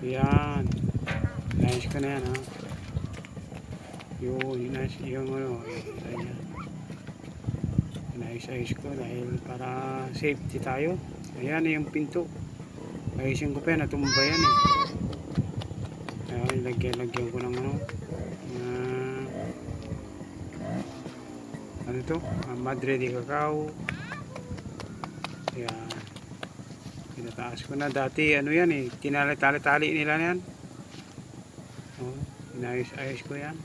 Yan. Inayos ko na yan ha. Yung, inayos, yung ano, ayan. Inayos-ayos ko dahil para safety tayo. Ayan yung pinto. Ayusin ko pa yan, natumba yan eh. Ayan, lagyan-lagyan ko ng ano. ah, ano to? Ah, Madre de Cacao. Ayan. Pinataas ko na. Dati ano yan eh. Tinali-tali-tali nila yan. Oh, inayos-ayos ko yan.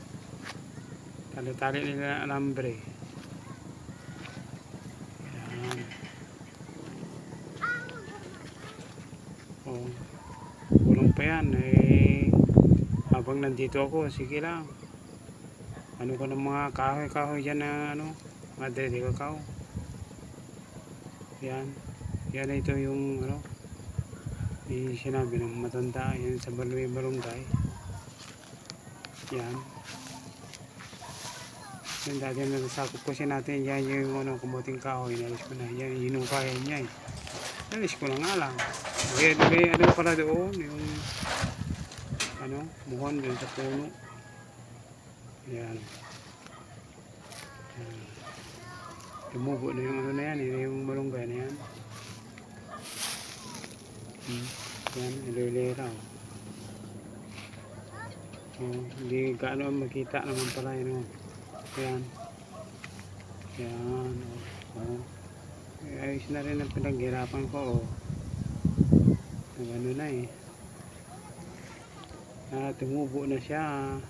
Tali-tali nila ng alambre. Yan. Oh. Kulong pa yan. Eh, habang nandito ako, sige lang. Ano ko ng mga kahoy-kahoy dyan na ano, madre de cacao. Yan. Yan ito yung ano, yung sinabi ng matanda yan sa Balway Barangay. Yan. Yung dati na nasakop kasi natin, yan yung ano, kumuting kahoy, inalis ko na. Yan, kaya niya eh. Inalis ko na nga lang. May, may ano pala doon, yung ano, buhon doon sa puno. Yan. Yan. Tumubo na yung ano na yan, yun yung malunggay na yan. Hmm. Yan, ililera. Oh, hindi gaano makita naman pala yun. Oh. Yan. Yan. Oh. Oh. Ayos na rin ang pinaghirapan ko. Oh. Ano na eh. Ah, tumubo na siya.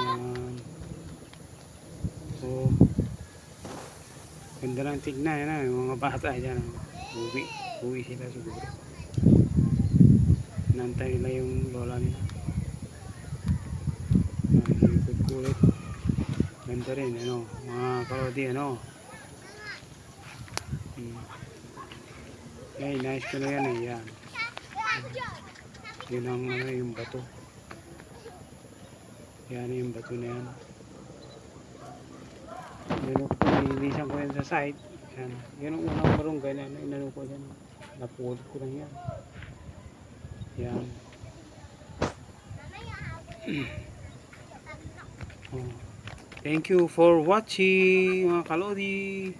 Yan. Oh. Ganda lang tignan yan ah, yung mga bata dyan. oh. Uwi. Uwi sila siguro. Nantay nila yung lola nila. Ang kulit. Ganda rin, ano. Mga kalodi, ano. Hmm. Eh, nice ko na yan eh. Yan. Yun ang ano, yung bato. Yan yung bato na yan. Meron ko, nililisan ko yan sa site. Yan. Yan ang unang barangay na ano, inano ko yan. Napulot ko lang yan. Yan. Oh. Thank you for watching mga kalodi.